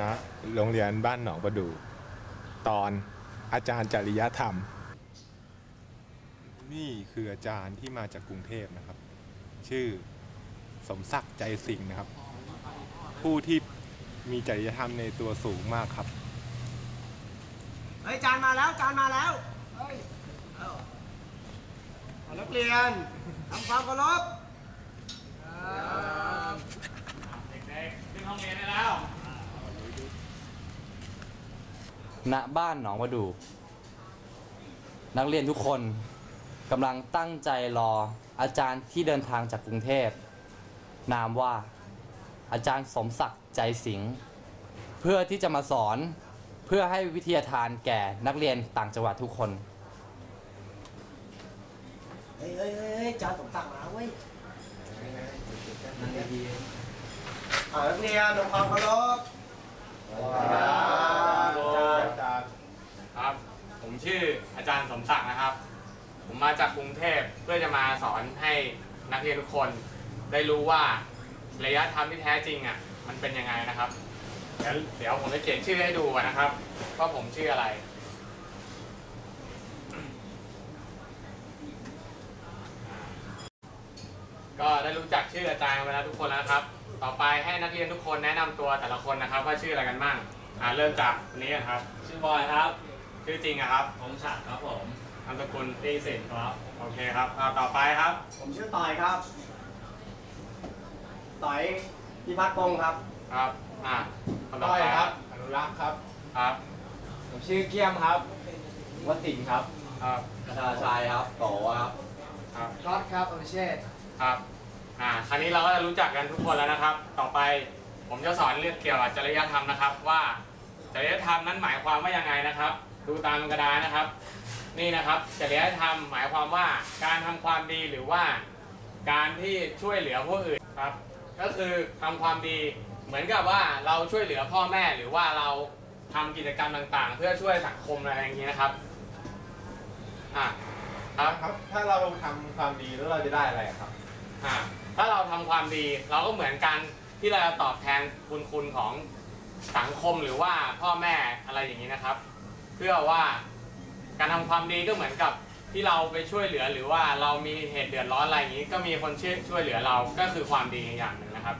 ณโรงเรียนบ้านหนองประดูตอนอาจารย์จริยธรรม นี่คืออาจารย์ที่มาจากกรุงเทพนะครับ ชื่อสมศักดิ์ใจสิงห์นะครับ ผู้ที่มีจริยธรรมในตัวสูงมากครับเฮ้ยจานมาแล้วจานมาแล้วเฮ้ยเอาเอานักเรียนทำความเคารพ ณบ้านหนองประดู นักเรียนทุกคนกำลังตั้งใจรออาจารย์ที่เดินทางจากกรุงเทพ นามว่าอาจารย์สมศักดิ์ใจสิงห์เพื่อที่จะมาสอนเพื่อให้วิทยาทานแก่นักเรียนต่างจังหวัดทุกคน เฮ้ยเฮ้ยเฮ้ยจานสมศักดิ์มาเว้ยอ่านักเรียนทำความเคารพ ครับ ผม ชื่ออาจารย์สมศักดิ์นะครับ ผมมาจากกรุงเทพเพื่อจะมาสอนให้นักเรียนทุกคนได้รู้ว่าระยะธรรมที่แท้จริงอะมันเป็นยังไงนะครับเดี๋ยวเดี๋ยวผมจะเขียนชื่อให้ดูนะครับว่าผมชื่ออะไร ก็ได้รู้จักชื่ออาจารย์ไปแล้วทุกคนแล้วครับ ต่อไปให้นักเรียนทุกคนแนะนำตัวแต่ละคนนะครับ ว่าชื่ออะไรกันบ้างอ่าเริ่มจากคนนี้กันครับ ชื่อบอยครับ ชื่อจริงอะครับพงศักดิ์ครับผมนามสกุลตีสินครับ โอเคครับอ่าต่อไปครับ ผมชื่อต่อยครับต่อยพิพัฒน์พงศ์ครับครับ อ่าคนต่อไปครับ อนุรักษ์ครับ ครับ ผมชื่อเกียมครับวัติงครับครับชาชายครับโตครับครับก๊อตครับอภิเชษครับ อ่า คราวนี้เราก็จะรู้จักกันทุกคนแล้วนะครับ ต่อไปผมจะสอนเรื่องเกี่ยวกับจริยธรรมนะครับ ว่าจริยธรรมนั้นหมายความว่ายังไงนะครับ ดูตามกระดานนะครับ นี่นะครับจริยธรรมหมายความว่าการทำความดีหรือว่าการที่ช่วยเหลือผู้อื่นครับ ก็คือทำความดีเหมือนกับว่าเราช่วยเหลือพ่อแม่หรือว่าเราทำกิจกรรมต่างๆ เพื่อช่วยสังคมอะไรอย่างนี้นะครับอ่าครับครับ ถ้าเราทำความดีแล้วเราจะได้อะไรครับอ่าถ้าเราทำความดีเราก็เหมือนกันที่เราจะตอบแทนบุญคุณของสังคมหรือว่าพ่อแม่อะไรอย่างนี้นะครับ เพื่อว่าการทำความดีก็เหมือนกับที่เราไปช่วยเหลือหรือว่าเรามีเหตุเดือดร้อนอะไรอย่างนี้ ก็มีคนช่วยช่วยเหลือเราก็คือความดีอย่างหนึ่งนะครับ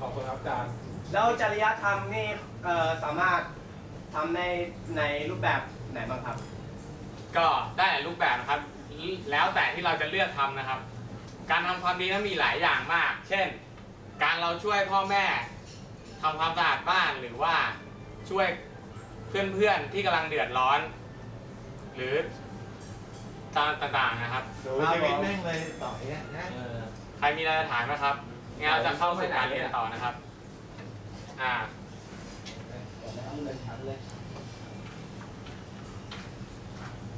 ขอบคุณครับอาจารย์แล้วจริยธรรมนี่เอ่อสามารถทำในในรูปแบบไหนบ้างครับ ก็ได้หลายรูปแบบนะครับ แล้วแต่ที่เราจะเลือกทำนะครับ การทำความดีนั้นมีหลายอย่างมาก เช่น การเราช่วยพ่อแม่ทำความสะอาดบ้านหรือว่าช่วย เพื่อนๆที่กำลังเดือดร้อน หรือต่างๆนะครับ ดูชีวิตแม่งเลยต่อเนี่ยนะใครมีอะไรจะถามนะครับงั้นเราจะเข้าสู่การเรียนต่อนะครับ อ่า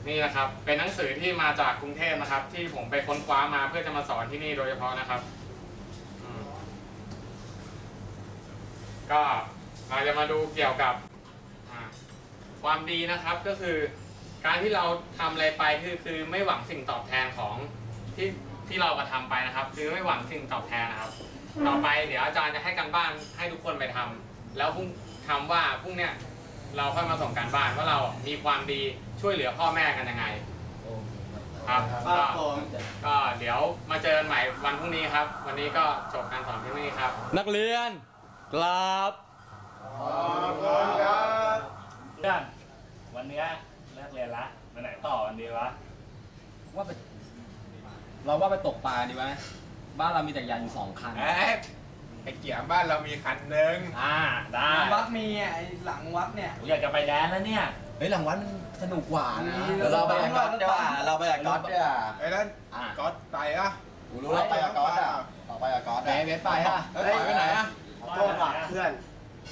นี่นะครับ เป็นหนังสือที่มาจากกรุงเทพนะครับ ที่ผมไปค้นคว้ามาเพื่อจะมาสอนที่นี่โดยเฉพาะนะครับอืมก็เราจะมาดูเกี่ยวกับอ่า ความดีนะครับก็คือการที่เราทำอะไรไปคือคือไม่หวังสิ่งตอบแทนของที่ที่เรากระทำไปนะครับ คือไม่หวังสิ่งตอบแทนนะครับ ต่อไปเดี๋ยวอาจารย์จะให้กันบ้านให้ทุกคนไปทำแล้วพรุ่งทำว่าพรุ่งเนี้ยเราค่อยมาส่งการบ้านว่าเรามีความดีช่วยเหลือพ่อแม่กันยังไงครับคก็รับผมก็เดี๋ยวมาเจอกันใหม่วันพรุ่งนี้ครับ วันนี้ก็จบการสอนที่นี่ครับ นักเรียนกราบขอบคุณครับเพื่อน วันเนี้ยเลิกเรียนละไปไหนต่อวันดีวะว่าไปเราว่าไปตกปลาดีไหมบ้านเรามีจักรยานอยู่สองคันเอ๊ะไอเกียร์บ้านเรามีคันหนึ่งอ่าได้วัดมีไอ้หลังวัดเนี่ย กูอยากจะไปแดนแล้วเนี่ย เฮ้ยหลังวัดมันสนุกกว่านะเดี๋ยวเราไปกับก๊อตดีกว่าเราไปกับก๊อตดีกว่าไอ้นั่นอะก๊อตไปอะกูรู้แล้วไปกับก๊อตอะต่อไปกับก๊อตไหนอะเบสไปฮะแล้วต่อยไปไหนอะขอโทษว่ะเพื่อน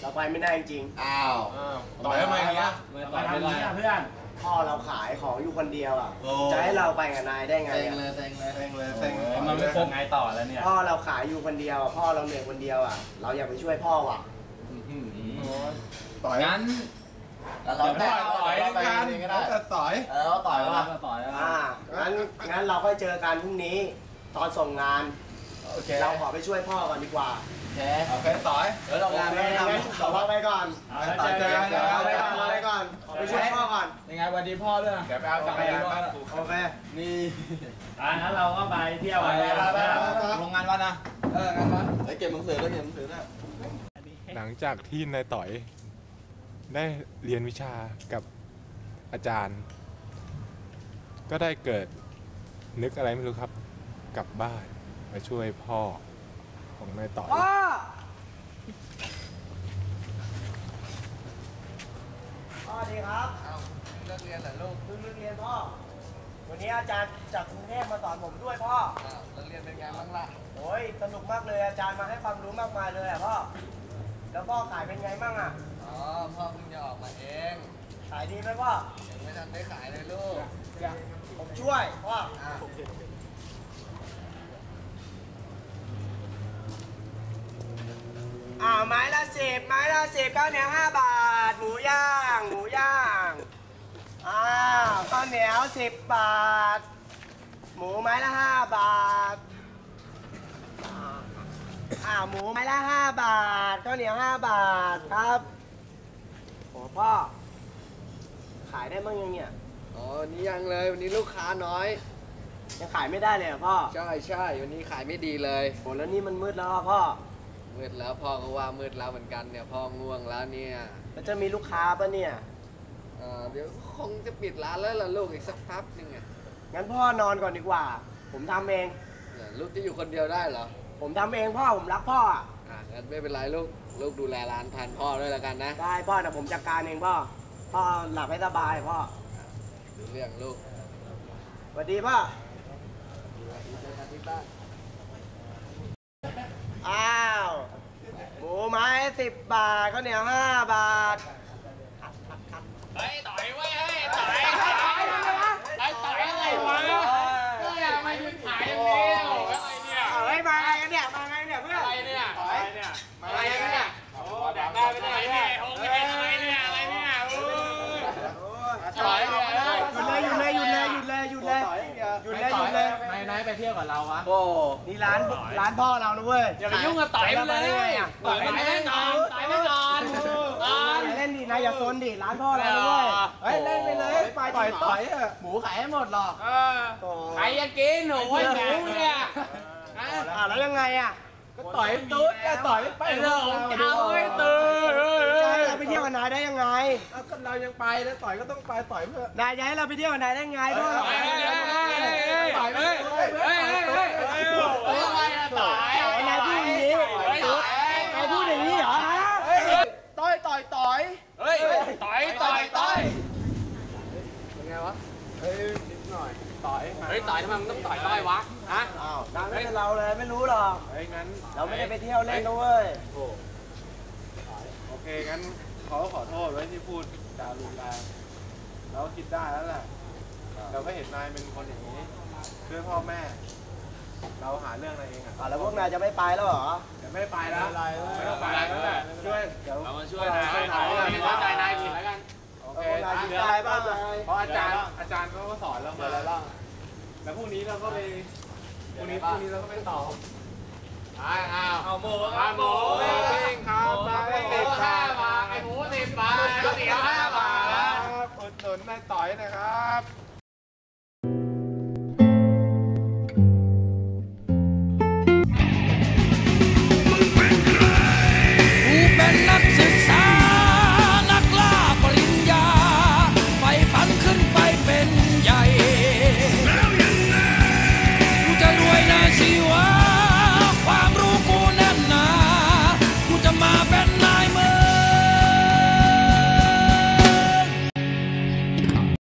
เราไปไม่ได้จริงอ้าวอ้าวต่อยทำไมเนี้ยไม่ไปต่อยทำไม่นี้ได้อะเพื่อนๆพ่อเราขายของอยู่คนเดียวอะ โอ้ จะให้เราไปกับนายได้ไงเซ็งอะเลยเซ็งเลย เซ็งเลยเซ็งเลยมันไม่ครบไงต่อแล้วเนี่ยพ่อเราขายอยู่คนเดียวอะพ่อเราเหนื่อยคนเดียวอะ เราอยากไปช่วยพ่อว่ะ ต่อยงั้นแล้วเราต่อยต่อยเราไปกันเองก็ได้จะต่อย เออเราต่อยว่าก็ต่อยแล้วอ่างั้นงั้นเราค่อยเจอกันพรุ่งนี้ ตอนส่งงาน โอเคเราขอไปช่วยพ่อก่อนดีกว่าโอเคโอเคต่อยเดี๋ยวเรางานไม่งั้นทำขอเราไปก่อนเอาแล้วเจอกันเอาไปก่อนเอาไปก่อนขอไปช่วยพ่อก่อนยังไงวันดีพ่อด้วยเดี๋ยวไปเอาจักรยานบ้านกูโอเคนี่อ่างั้นเราก็ไปเที่ยวไปกันไปนะไปไปลงงานวันนะเอองานวันไอ้เก็บหนังสือด้วยเก็บหนังสือด้วยหลังจากที่นายต่อย ได้เรียนวิชากับอาจารย์ ก็ได้เกิดนึกอะไรไม่รู้ครับ กลับบ้าน มาช่วยพ่อของนายต่อยพ่อพ่อดีครับเลิกเรียนเหรอลูกเพิ่งเลิกเรียนพ่อ วันนี้อาจารย์จากกรุงเทพมาสอนผมด้วยพ่อเลิกเรียนเป็นไงบ้างล่ะโอ้ยสนุกมากเลยอาจารย์มาให้ความรู้มากมายเลยอะพ่อ แล้วพ่อขายเป็นไงบ้างอะอ๋อพ่อเพิ่งจะออกมาเองขายดีไหมพ่อยังไม่ทันได้ขายเลยลูก ผมช่วยพ่อ อะ อ่าไม้ละสิบไม้ละสิบ ข้าวเหนียวห้าบาท หมูย่าง หมูย่างอ่าข้าวเหนียวสิบบาท หมูไม้ละห้าบาทอ่าอ่าหมูไม้ละห้าบาทข้าวเหนียวห้าบาทครับโอ้พ่อ ขายได้มั้งยังเนี่ย อ๋อวันนี้ยังเลย วันนี้ลูกค้าน้อย ยังขายไม่ได้เลยเหรอพ่อใช่ใช่วันนี้ขายไม่ดีเลยโอ้แล้วนี่มันมืดแล้วอะพ่อ มืดแล้วพ่อก็ว่ามืดแล้วเหมือนกันเนี่ยพ่อง่วงแล้วเนี่ยแล้วจะมีลูกค้าปะเนี่ย เอ่อเดี๋ยวคงจะปิดร้านแล้วล่ะลูกอีกสักพักหนึงอะงั้นพ่อนอนก่อนดีกว่า ผมทำเองเดี๋ยวลูกจะอยู่คนเดียวได้เหรอผมทำเองพ่อผมรักพ่ออะอะงั้นไม่เป็นไรลูกลูกดูแลร้านแทนพ่อด้วยแล้วกันนะได้พ่อนะผมจัดการเองพ่อ พ่อหลับให้สบายพ่อดูเรื่องลูกสวัสดีพ่อเจอกันที่บ้าน อ้าว หมูไม้สิบบาทข้าวเหนียวห้าบาท เฮ้ยต่อยเว้ยเฮ้ยต่อยต่อยต่อยต่อยอะไรวะเฮ้ยทำไมคุณขายอย่างนี้อะไรเนี่ย เอาเฮ้มาไงกันเนี่ย มาไงเนี่ยเพื่อนอะไรเนี่ยอะไรเนี่ยอะไรเนี่ยโอ้แดกได้ไปไหนเนี่ยโอ้ เที่ยวกับเราวะ โอ้นี่ร้านร้านพ่อเรานะเว้ยอย่าไปยุ่งกับต่อยมันเลยต่อยแน่นอนต่อยแน่นอนนอนอย่าเล่นดินายอย่าโซนดิร้านพ่อเรานะเว้ยเฮ้ยเล่นไปเลยไปต่อยต่อยเออหมูขายให้หมดหรอกเออใครจะกินหนูไอ้หมูเนี่ยอ่าแล้วยังไงอะก็ต่อยตุ๊ดแต่ต่อยไม่ไปไอ้เรื่องของเจ้าไอ้ตื่นจะให้เราไปเที่ยวกับนายได้ยังไงเอาก็เรายังไปแล้วต่อยก็ต้องไปต่อยเพื่อนนายจะให้เราไปเที่ยวกับนายได้ไงพ่อเฮ้ยเฮ้ยเฮ้ยเฮ้ยเฮ้ยเฮ้ยเฮ้ยเฮ้ยอะไรนะต่อย นายพูดอย่างนี้นายพูดอย่างนี้เหรอฮะ ต่อยต่อยต่อย เฮ้ยต่อยต่อยต่อย เป็นไงวะ เฮ้ยนิดหน่อยต่อย เฮ้ยต่อยทำไมมึงต้องต่อยต้อยวะฮะอ้าวนายไม่เป็นเราเลยไม่รู้หรอกเฮ้ยงั้นเราไม่ได้ไปเที่ยวเล่นนะเว้ยโอเคงั้นเขาขอโทษไว้ที่พูดจารุนแรงเราคิดได้แล้วแหละเราก็เห็นนายเป็นคนอย่างนี้ช่วยพ่อแม่ เราหาเรื่องนายเองอะแล้วพวกนายจะไม่ไปแล้วเหรอเดี๋ยวไม่ไปแล้วไม่ต้องไปแล้วแหละช่วยเดี๋ยวเรามาช่วยนายช่วยนายเข้าใจนายผิดแล้วกันโอเคพวกนายคิดได้ป่ะเพราะอาจารย์อาจารย์เขาก็สอนเรามาแล้ว แล้วพรุ่งนี้เราก็ไปพรุ่งนี้พรุ่งนี้เราก็ไปต่ออ้าวเอาหมูปลาหมูปิ้งครับมาไอ้ปิ้งห้าบาบาทไอ้หมูสิบบาทเหนียวห้าบาทครับอุดหนุนนายต่อยนะครับ